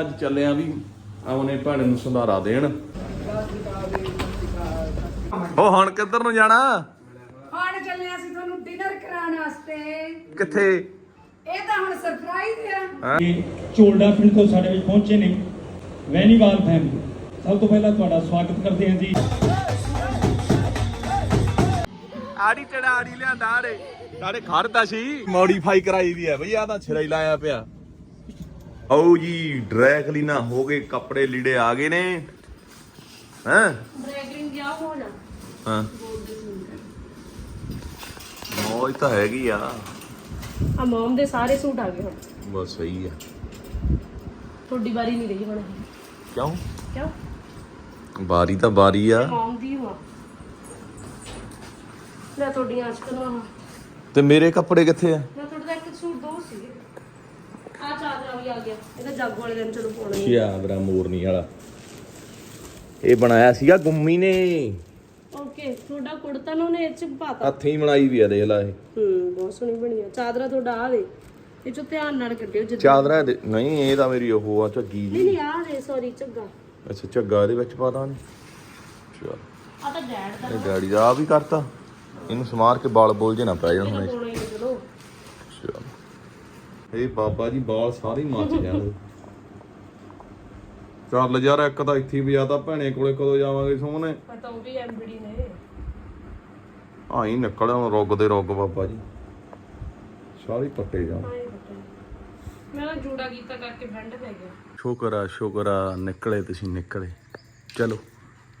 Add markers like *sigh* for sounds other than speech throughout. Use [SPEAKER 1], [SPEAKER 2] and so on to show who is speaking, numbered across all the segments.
[SPEAKER 1] ਅੱਜ ਚੱਲੇ ਆ ਵੀ ਆਉਨੇ ਭੈਣ ਨੂੰ ਸੰਧਾਰਾ ਦੇਣ। ਉਹ ਹੁਣ ਕਿੱਧਰ ਨੂੰ ਜਾਣਾ?
[SPEAKER 2] ਹੁਣ ਚੱਲੇ ਅਸੀਂ ਤੁਹਾਨੂੰ ਡਿਨਰ ਕਰਾਉਣ ਵਾਸਤੇ।
[SPEAKER 1] ਕਿੱਥੇ?
[SPEAKER 2] ਇਹ ਤਾਂ ਹੁਣ ਸਰਪ੍ਰਾਈਜ਼ ਆ।
[SPEAKER 3] ਕਿ ਝੋਲਡਾ ਪਿੰਡ ਤੋਂ ਸਾਡੇ ਵਿੱਚ ਪਹੁੰਚੇ ਨੇ। ਵੈਨੀਵਾਲ ਫੈਮਿਲੀ ਸਭ ਤੋਂ ਪਹਿਲਾਂ ਤੁਹਾਡਾ ਸਵਾਗਤ ਕਰਦੇ ਹਾਂ ਜੀ।
[SPEAKER 1] ਆੜੀ ਟੜਾ ਆੜੀ ਲਿਆਂਦਾ ਆੜੇ। ਸਾਡੇ ਖੜਦਾ ਸੀ। ਮੋਡੀਫਾਈ ਕਰਾਈ ਵੀ ਹੈ ਬਈ ਆ ਤਾਂ ਛਿਰਾ ਹੀ ਲਾਇਆ ਪਿਆ। ਆਓ ਜੀ ਡਰੈ ਕਲੀਨਾ ਹੋ ਗਏ ਕੱਪੜੇ ਲੀੜੇ ਆ ਗਏ ਨੇ। ਹੈਂ?
[SPEAKER 4] ਡਰੈਗਿੰਗ ਗਿਆ ਹੋਣਾ।
[SPEAKER 1] ਹਾਂ। ਮੌਜ ਤਾਂ ਹੈਗੀ ਆ।
[SPEAKER 4] ਆ ਮਮ ਦੇ ਸਾਰੇ ਸੂਟ ਆ ਗਏ ਹੁਣ।
[SPEAKER 1] ਬਸ ਸਹੀ ਆ।
[SPEAKER 4] ਤੁਹਾਡੀ ਵਾਰੀ ਨਹੀਂ ਰਹੀ ਹੁਣ।
[SPEAKER 1] ਕਿਉਂ?
[SPEAKER 4] ਕਿਉਂ?
[SPEAKER 1] ਬਾਰੀ ਤਾਂ ਬਾਰੀ ਆ।
[SPEAKER 4] ਮਮ ਦੀ ਹੋ ਮੈਂ ਤੁਹਾਡੀਆਂ ਅੱਜ ਕਰਵਾ
[SPEAKER 1] ਤੇ ਮੇਰੇ ਕੱਪੜੇ ਕਿੱਥੇ ਆ
[SPEAKER 4] ਮੈਂ ਤੁਹਾਡਾ ਇੱਕ ਸੂਟ ਦੋ ਸੀਗੇ ਆ ਚਾਦਰਾ ਵੀ ਆ ਗਿਆ ਇਹਦਾ ਜੱਗ ਵਾਲੇ ਦਿਨ ਚਲੋ ਪਾਉਣਾ ਹੀ
[SPEAKER 1] ਕਿਆ ਬਰਾ ਮੋਰਨੀ ਵਾਲਾ? ਇਹ ਬਣਾਇਆ ਸੀਗਾ ਗੁੰਮੀ ਨੇ।
[SPEAKER 4] ਓਕੇ ਤੁਹਾਡਾ ਕੁੜਤਾ ਨੂੰ ਨੇ ਇਹ ਚ ਪਾਤਾ।
[SPEAKER 1] ਹੱਥੀਂ ਬਣਾਈ ਵੀ ਆ ਦੇਖ ਲੈ ਇਹ।
[SPEAKER 4] ਹੂੰ ਬਹੁਤ ਸੋਹਣੀ ਬਣੀ ਆ। ਚਾਦਰਾ ਤੁਹਾਡਾ ਆ ਵੇ ਇਹ ਚੋਂ ਧਿਆਨ ਨਾਲ ਕੱਢਿਓ ਜਦੋਂ।
[SPEAKER 1] ਚਾਦਰਾਂ ਦੇ ਨਹੀਂ ਇਹ ਤਾਂ ਮੇਰੀ ਉਹ ਆ ਝੱਗੀ
[SPEAKER 4] ਨਹੀਂ
[SPEAKER 1] ਜੀ।
[SPEAKER 4] ਨਹੀਂ ਆ ਵੇ ਸੌਰੀ ਝੱਗਾ।
[SPEAKER 1] ਅੱਛਾ ਝੱਗਾ ਇਹਦੇ ਵਿੱਚ ਪਾ ਦਾਂ ਚਲ।
[SPEAKER 4] ਆ ਤਾਂ ਡੈਡ ਦਾ
[SPEAKER 1] ਇਹ ਗਾੜੀ ਦਾ ਆ ਵੀ ਕਰਤਾ। ਇਹਨੂੰ ਸਮਾਰ ਕੇ ਬਾਲ ਬੋਲ ਜੇ ਨਾ ਪੈ ਜਾਣ ਹੁਣ
[SPEAKER 4] ਆ,
[SPEAKER 1] ਇਹ ਬਾਬਾ ਜੀ ਬਾਲ ਸਾਰੇ ਮੱਚ ਜਾਣਗੇ ਚੱਲ ਯਾਰ ਇੱਕ ਤਾਂ ਇੱਥੇ ਵਜਾਤਾ ਭੈਣੇ ਕੋਲੇ ਕਦੋਂ ਜਾਵਾਂਗੇ ਸੋਹਣੇ?
[SPEAKER 4] ਪਤਾ ਉਹ ਵੀ ਐਮਬੀਡੀ ਨੇ।
[SPEAKER 1] ਆਈ ਨਿਕਲਿਆ ਹੁਣ ਰੁੱਗ ਦੇ ਰੁੱਗ ਬਾਬਾ ਜੀ। ਸਾਰੇ ਪੱਟੇ ਜਾਣ।
[SPEAKER 4] ਆਏ ਪਤਾ ਮੈਂ ਨਾ ਜੂੜਾ ਕੀਤਾ ਕਰਕੇ ਬੈਂਡ ਪੈ ਗਿਆ।
[SPEAKER 1] ਸ਼ੁਕਰ ਆ ਸ਼ੁਕਰ ਆ ਨਿਕਲੇ ਤੁਸੀਂ ਨਿਕਲੇ। ਚਲੋ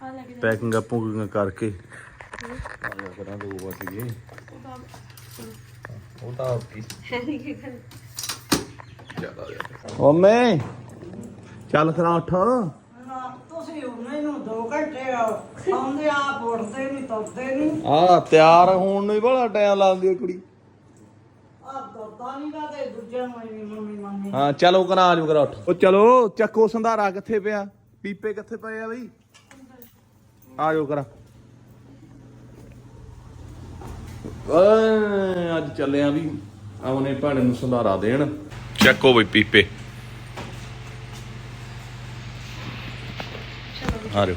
[SPEAKER 4] ਆ ਲੈ ਕੇ
[SPEAKER 1] ਪੈਕਿੰਗ ਆਪੂੰਗੀਆਂ ਕਰਕੇ। ਕਰਾਂ ਦੋ ਵੱਜ ਗਏ। ਉਹ ਤਾਂ ਆਪਕੀ
[SPEAKER 4] ਹੈ ਨਹੀਂ ਕਿ
[SPEAKER 1] ਓਮੇ। ਚੱਲ ਖਰਾ ਉੱਠ।
[SPEAKER 5] ਤੁਸੀਂ ਮੈਨੂੰ 2 ਘੰਟੇ ਆਉਂਦੇ ਆਪ ਉੱਠਦੇ ਨਹੀਂ ਤੁਰਦੇ ਨਹੀਂ
[SPEAKER 1] ਆ ਤਿਆਰ ਹੋਣ ਨੂੰ ਹੀ ਬੜਾ ਟਾਈਮ ਲਾਉਂਦੀ ਆ ਕੁੜੀ।
[SPEAKER 5] ਆਪ ਤੁਰਦਾ ਨਹੀਂ ਕਹਤੇ ਦੂਜਿਆਂ ਨੂੰ ਵੀ ਮੰਮੀ ਮੰਮੀ।
[SPEAKER 1] ਹਾਂ ਚਲੋ ਕਰਾ ਆਜੂ ਕਰਾ ਉੱਠ। ਉਹ ਚਲੋ ਚੱਕੋ ਸੰਧਾਰਾ ਕਿੱਥੇ ਪਿਆ? ਪੀਪੇ ਕਿੱਥੇ ਪਏ ਆ ਬਈ? ਆਜੋ ਕਰਾ। ਅੱਜ ਚੱਲੇ ਆ ਵੀ ਆਉਨੇ ਭੈਣ ਨੂੰ ਸੰਧਾਰਾ ਦੇਣ। ਚੱਕੋ ਬਈ ਪੀਪੇ ਆ ਰਹੇ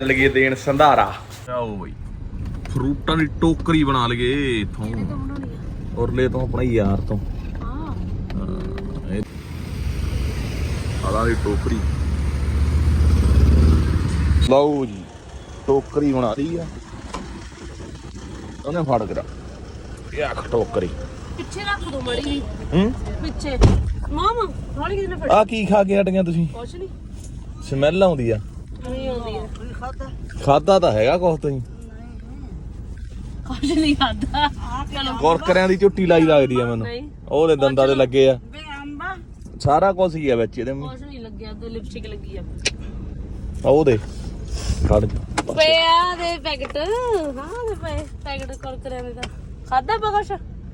[SPEAKER 1] ਚੱਲ ਗਏ ਦੇਣ ਸੰਧਾਰਾ। ਆਓ ਬਈ। ਫਰੂਟਾਂ ਦੀ ਟੋਕਰੀ ਬਣਾ ਲਈਏ ਇਥੋਂ। ਉਰਲੇ ਤੋਂ ਆਪਣਾ ਯਾਰ ਤੋਂ।
[SPEAKER 4] ਆ
[SPEAKER 1] ਆਲਾ ਦੀ ਟੋਕਰੀ। ਲਓ ਜੀ ਟੋਕਰੀ ਬਣਾ ਲਈ ਆ। ਉਹਨੇ ਫੜ ਕਰਾ ਇਹ ਆਖ ਟੋਕਰੀ।
[SPEAKER 4] ਪਿੱਛੇ ਰੱਖ ਦੋ ਮੜੀ ਵੀ
[SPEAKER 1] ਹੂੰ?
[SPEAKER 4] ਪਿੱਛੇ। ਮਾਮਾ ਹੌਲੀ ਕਿਹਨੇ ਫੜ?
[SPEAKER 1] ਆ ਕੀ ਖਾ ਕੇ ਹਟੀਆਂ ਤੁਸੀਂ?
[SPEAKER 4] ਕੁਛ ਨਹੀਂ
[SPEAKER 1] ਸਮੈਲ ਆਉਂਦੀ ਆ।
[SPEAKER 4] ਨਹੀਂ ਆਉਂਦੀ ਹੈ
[SPEAKER 1] ਖਾਦਾ ਤਾਂ ਹੈਗਾ ਕੁਛ ਤੁਸੀਂ
[SPEAKER 4] ਕੁਛ ਨਹੀਂ ਖਾਦਾ। ਚਲੋ।
[SPEAKER 1] ਕੁਰਕਰਿਆਂ ਦੀ ਝੁੱਟੀ ਲਾਈ ਲੱਗਦੀ ਆ ਮੈਨੂੰ।
[SPEAKER 4] ਨਹੀਂ।
[SPEAKER 1] ਉਹਦੇ ਦੰਦਾਂ ਦੇ ਲੱਗੇ ਆ।
[SPEAKER 5] ਵੇ ਅੰਬਾ।
[SPEAKER 1] ਸਾਰਾ ਕੁਝ ਹੀ ਆ ਵਿੱਚ ਇਹਦੇ
[SPEAKER 4] ਕੁਛ ਨਹੀਂ ਲੱਗਿਆ ਦੋ ਲਿਪਸਟਿਕ ਲੱਗੀ ਆ।
[SPEAKER 1] ਆ ਉਹਦੇ ਖੜ ਜਾ।
[SPEAKER 4] ਪਿਆ ਦੇ ਪੈਕਟ। ਹਾਂ ਦੇ ਪਏ। ਪੈਕਟ ਕਰ ਕਰਿਆ ਦੇ ਤਾਂ। ਖਾਦਾ ਕੁਛ?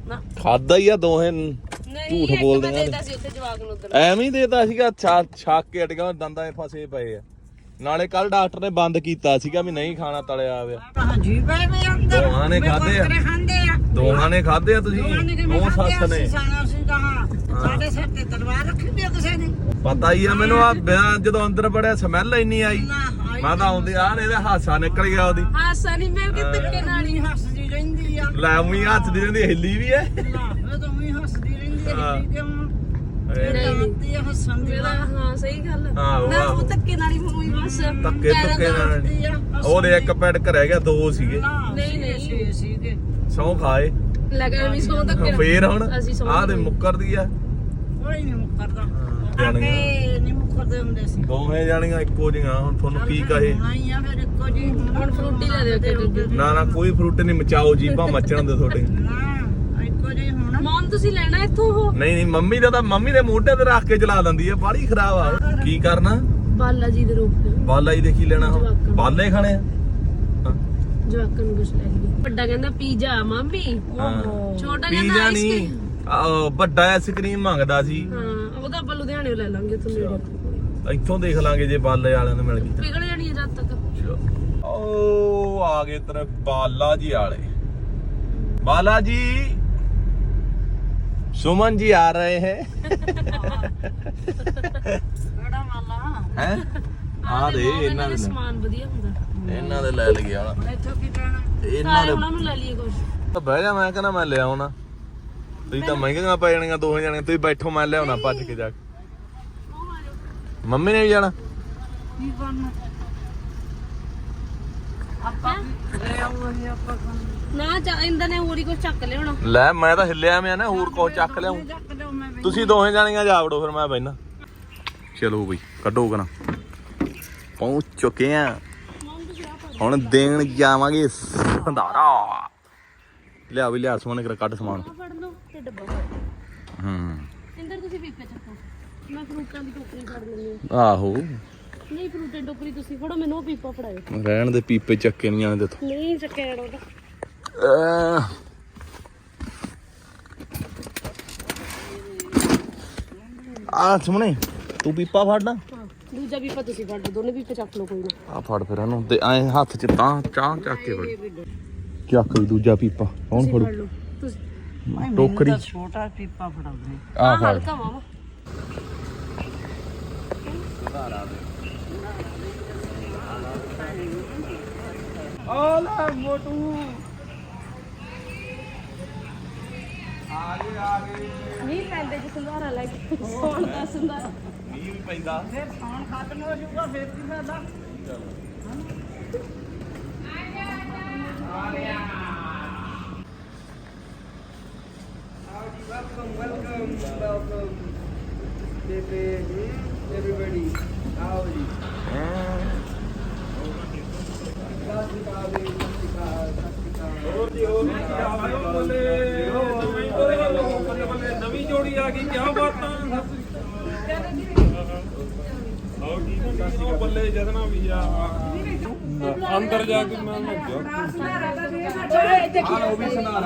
[SPEAKER 4] ਨਾ।
[SPEAKER 1] ਖਾਦਾ ਹੀ ਆ ਦੋਹੇ ਝੂਠ ਬੋਲਦੇ
[SPEAKER 4] ਮੈਂ
[SPEAKER 1] ਆ।
[SPEAKER 4] ਦੇਤਾ ਸੀ ਉੱਥੇ ਜਵਾਕ ਨੂੰ ਉਧਰ।
[SPEAKER 1] ਐਵੇਂ ਹੀ ਦੇਤਾ ਸੀਗਾ ਛਾਕ ਕੇ ਅਟਗਾ ਦੰਦਾਂ 'ਚ ਫਸੇ ਪਏ ਆ। ਨਾਲੇ ਕੱਲ ਡਾਕਟਰ ਨੇ ਬੰਦ ਕੀਤਾ ਸੀਗਾ ਵੀ ਨਹੀਂ ਖਾਣਾ ਤਲਿਆ ਆਵੇ
[SPEAKER 5] ਹਾਂ ਜੀ ਪਏ ਵੇ ਅੰਦਰ।
[SPEAKER 1] ਦੋਹਾਂ ਨੇ ਆ।
[SPEAKER 5] ਖਾਂਦੇ ਆ।
[SPEAKER 1] ਦੋਹਾਂ ਨੇ ਖਾਦੇ ਆ ਤੁਸੀਂ? ਉਹ ਸੱਸ? ਨੇ।
[SPEAKER 5] ਸਾਡੇ ਸਿਰ ਤੇ ਤਲਵਾਰ ਰੱਖੀ ਵੀ ਕਿਸੇ ਨੇ।
[SPEAKER 1] ਪਤਾ ਹੀ ਆ ਮੈਨੂੰ ਆ ਜਦੋਂ ਅੰਦਰ ਵੜਿਆ ਸਮੈਲ ਇੰਨੀ ਆਈ। ਮੈਂ ਤਾਂ ਆਉਂਦੇ ਆ ਇਹਦਾ ਹਾਸਾ ਨਿਕਲ ਗਿਆ ਉਹਦੀ।
[SPEAKER 4] ਹਾਸਾ ਨਹੀਂ ਮੈਂ ਕਿ ਧੱਕੇ ਨਾਲ ਹੀ
[SPEAKER 5] ਨਹੀਂ ਹੱਸਦੀ ਰਹਿੰਦੀ ਆ।
[SPEAKER 1] ਲੈ ਉਹੀ ਹੱਥ ਦੀ ਰਹਿੰਦੀ ਹਿੱਲੀ ਵੀ ਐ।
[SPEAKER 5] ਨਾ ਉਹ ਤਾਂ ਉਹੀ ਹੱਸਦੀ ਰਹਿੰਦੀ ਆ
[SPEAKER 1] ਹਾਂ।
[SPEAKER 5] ਹਿੱਲੀ ਕਿਉਂ
[SPEAKER 1] ਇਹ
[SPEAKER 5] ਇਹ ਆਉਂਦੀ ਆ ਹੱਸਣ ਦੀ
[SPEAKER 4] ਮੇਰਾ ਹਾਂ ਸਹੀ ਗੱਲ। ਨਾ
[SPEAKER 1] ਆਹੋ।
[SPEAKER 4] ਉਹ ਧੱਕੇ ਨਾਲ ਹੀ ਹੋਈ ਬਸ
[SPEAKER 1] ਧੱਕੇ ਧੁੱਕੇ ਨਾਲ
[SPEAKER 5] ਆ
[SPEAKER 1] ਉਹਦੇ ਇੱਕ ਪੈਡਕ ਰਹਿ ਗਿਆ ਦੋ ਸੀਗੇ।
[SPEAKER 4] ਨਹੀਂ, ਨਹੀਂ।
[SPEAKER 5] ਛੇ ਸੀਗੇ।
[SPEAKER 1] ਸੌ ਖਾਏ।
[SPEAKER 4] ਲਗਾ ਵੀ ਸੌ ਧੱਕੇ ਨਾਲ।
[SPEAKER 1] ਫੇਰ ਹੁਣ
[SPEAKER 4] ਅਸੀਂ ਸੌਂ
[SPEAKER 1] ਆਹ ਤੇ ਮੁੱਕਰਦੀ ਆ।
[SPEAKER 5] ਕੋਈ ਨਹੀਂ ਮੁੱਕਰਦਾ
[SPEAKER 1] ਜਾਣੀਆਂ।
[SPEAKER 5] ਅੱਗੇ ਨਹੀਂ ਮੁੱਕਰਦੇ ਹੁੰਦੇ ਸੀ।
[SPEAKER 1] ਦੋਵੇਂ ਜਾਣੀਆਂ ਇੱਕੋ ਜਿਹੀਆਂ ਹੁਣ ਤੁਹਾਨੂੰ ਕੀ ਕਹੇ?
[SPEAKER 5] ਹੋਣਾ ਹੀ ਆ ਫਿਰ ਇੱਕੋ ਜੀ
[SPEAKER 4] ਹੁਣ ਫਰੂਟੀ ਲੈ ਦਿਓ ਕਿ ਦੁੱਧ
[SPEAKER 1] ਨਾ ਨਾ ਕੋਈ ਫਰੂਟ ਨਹੀਂ ਮਚਾਓ ਜੀਬਾਂ ਮੱਚਣ ਦੇ ਤੁਹਾਡੇ।
[SPEAKER 5] ਨਾ ਇੱਕੋ ਜੀ ਹੋਣਾ।
[SPEAKER 4] ਮੌਨ ਤੁਸੀਂ ਲੈਣਾ ਇੱਥੋਂ ਉਹ?
[SPEAKER 1] ਨਹੀਂ ਨਹੀਂ ਮੰਮੀ ਦਾ ਤਾਂ ਮੰਮੀ ਦੇ ਮੋਢੇ ਤੇ ਰੱਖ ਕੇ ਚਲਾ ਦਿੰਦੀ ਆ ਬਾੜੀ ਖਰਾਬ ਆ ਕੀ ਕਰਨਾ?
[SPEAKER 4] ਬਾਲਾ ਜੀ ਦੇ ਰੂਪ ਵਿੱਚ
[SPEAKER 1] ਬਾਲਾ ਹੀ ਦੇਖੀ ਲੈਣਾ ਹੁਣ। ਬਾਲੇ ਖਾਣੇ ਆ? ਹਾਂ।
[SPEAKER 4] ਜਵਾਕਾਂ ਨੂੰ ਕੁਛ ਲੈ ਲਈ। ਵੱਡਾ ਕਹਿੰਦਾ ਪੀਜ਼ਾ ਮੰਮੀ।
[SPEAKER 1] ਹਾਂ।
[SPEAKER 4] ਛੋਟਾ ਕਹਿੰਦਾ
[SPEAKER 1] ਪੀਜ਼ਾ
[SPEAKER 4] ਆਈਸਕ੍ਰੀਮ
[SPEAKER 1] ਨਹੀਂ ਆਹ, ਵੱਡਾ ਆਈਸਕ੍ਰੀਮ ਮੰਗਦਾ ਸੀ।
[SPEAKER 4] ਹਾਂ ਉਹਦਾ ਆਪਾਂ ਲੁਧਿਆਣੇ ਲੈ ਲਾਂਗੇ ਨੇੜੇ।
[SPEAKER 1] ਇੱਥੋਂ ਦੇਖ ਲਾਂਗੇ ਜੇ ਬਾਲੇ ਵਾਲਿਆਂ ਨੂੰ ਮਿਲ ਗਈ।
[SPEAKER 4] ਪਿਘਲ ਜਾਣੀ ਹੈ ਜਦ ਤੱਕ।
[SPEAKER 1] ਓ ਆ ਗਏ ਤੇਰੇ ਬਾਲਾ ਜੀ ਵਾਲੇ। ਬਾਲਾ ਜੀ ਸੁਮਨ ਜੀ ਆ ਰਹੇ ਹੈ। ਹੈ? ਆ ਦੇ ਇਹਨਾਂ ਦੇ
[SPEAKER 4] ਸਮਾਨ ਵਧੀਆ ਹੁੰਦਾ।
[SPEAKER 1] ਇਹਨਾਂ ਦੇ ਲੈ ਲਈਏ ਹੁਣ
[SPEAKER 2] ਇੱਥੋਂ ਕੀ ਲੈਣਾ
[SPEAKER 1] ਇਹਨਾਂ
[SPEAKER 4] ਸਾਰੇ
[SPEAKER 1] ਦੇ
[SPEAKER 4] ਉਹਨਾਂ ਨੂੰ ਲੈ ਲਈਏ ਕੁਝ
[SPEAKER 1] ਤਾਂ ਬਹਿ ਜਾ ਮੈਂ ਕਹਿੰਦਾ ਮੈਂ ਲੈ ਆਉਣਾ। ਤੁਸੀਂ ਤਾਂ ਮਹਿੰਗੀਆਂ ਪੈ ਜਾਣੀਆਂ ਦੋਹੇ ਜਾਣੇ ਤੁਸੀਂ ਬੈਠੋ ਮੈਂ ਲਿਆਉਣਾ ਭੱਜ ਕੇ ਜਾ ਕੇ। ਮੰਮੀ ਨੇ ਵੀ ਜਾਣਾ?
[SPEAKER 2] ਕੀ ਕਰਨਾ? ਆਪਾਂ ਲੈ ਆਉਂਗੇ ਆਪਾਂ ਕੰਮ
[SPEAKER 4] ਨਾ ਚਾ ਇੰਦਰ ਨੇ ਹੋਰ ਹੀ ਕੁਝ ਚੱਕ ਲਿਆਉਣਾ।
[SPEAKER 1] ਲੈ ਮੈਂ ਤਾਂ ਹਿੱਲਿਆ ਮੈਂ ਨਾ ਹੋਰ ਕੁਝ ਚੱਕ ਲਿਆਉਂ। ਤੁਸੀਂ ਦੋਹੇ ਜਾਣੀਆਂ ਜਾ ਵੜੋ ਫਿਰ ਮੈਂ ਬੈਠਾ ਚਲੋ ਬਈ ਕੱਢੋ ਕਨਾ ਪਹੁੰਚ ਚੁੱਕੇ ਆ। ਹੁਣ ਦੇਣ ਜਾਵਾਂਗੇ ਸੰਧਾਰਾ। ਲਿਆ ਵੀ ਲਿਆ ਸਮਾਨ ਕਰ ਕੱਢ ਸਮਾਨ।
[SPEAKER 4] ਤੇ ਡੱਬਾ ਫੜ
[SPEAKER 1] ਹੂੰ।
[SPEAKER 4] ਇੰਦਰ ਤੁਸੀਂ ਪੀਪੇ ਚੱਕੋ। ਮੈਂ ਫਰੂਟਾਂ ਦੀ ਟੋਕਰੀ ਫੜ ਲੈਂਦੀ
[SPEAKER 1] ਆਹੋ।
[SPEAKER 4] ਨਹੀਂ ਫਰੂਟਾਂ ਦੀ ਟੋਕਰੀ ਤੁਸੀਂ ਫੜੋ ਮੈਨੂੰ ਉਹ ਪੀਪਾ ਫੜਾਇਓ।
[SPEAKER 1] ਰਹਿਣ ਦੇ ਪੀਪੇ ਚੱਕੇ ਨਹੀਂ ਆਣੇ ਤੇ।
[SPEAKER 4] ਨਹੀਂ ਚੱਕਿਆ ਜਾਣਾ ਉਹਦਾ।
[SPEAKER 1] ਆ ਸੁਮਣੇ ਤੂੰ ਪੀਪਾ ਫੜਨਾ
[SPEAKER 4] ਹਾਂ ਦੂਜਾ ਪੀਪਾ ਤੁਸੀਂ ਫੜ ਲਓ ਦੋਨੇ ਪੀਪੇ ਚੱਕ ਲਓ ਕੋਈ ਨਾ।
[SPEAKER 1] ਆ ਫੜ ਫਿਰ ਇਹਨੂੰ ਤੇ ਐ ਹੱਥ ਚ ਤਾਂ ਚਾਹ ਚੱਕ ਕੇ ਫੜ। ਚੱਕ ਵੀ ਦੂਜਾ ਪੀਪਾ ਕੌਣ
[SPEAKER 4] ਤੁਸੀਂ
[SPEAKER 1] ਫੜੂ
[SPEAKER 4] ਫੜ? ਲਓ ਤੁਸੀਂ
[SPEAKER 5] ਮੈਨੂੰ
[SPEAKER 1] ਟੋਕਰੀ।
[SPEAKER 5] ਤਾਂ ਛੋਟਾ ਪੀਪਾ ਫੜਾਉਂਦੇ
[SPEAKER 1] ਆ
[SPEAKER 4] ਆ
[SPEAKER 1] ਫੜ
[SPEAKER 4] ਹਲਕਾ ਮਾਮਾ
[SPEAKER 1] ਆਲਾ ਮੋਟੂ
[SPEAKER 4] ਨਹੀਂ ਪੈਂਦੇ ਜਿ ਸੰਧਾਰਾ ਲੈ ਕੇ ਸੌਣ ਦਾ ਸੰਧਾਰਾ
[SPEAKER 1] ਮੀਂਹ ਵੀ ਪੈਂਦਾ
[SPEAKER 5] ਫਿਰ ਖਾਣ ਖਤਮ ਹੋ ਜਾਊਗਾ ਫਿਰ ਕੀ ਫਾਇਦਾ
[SPEAKER 3] ਨਵੀਂ ਜੋੜੀ ਆ ਗਈ ਕੀ ਬਾਤਾਂ ਉਹ ਬੱਲੇ ਜਦਨਾ ਵੀ ਆ। ਅੰਦਰ ਜਾ ਕੇ ਮੈਂ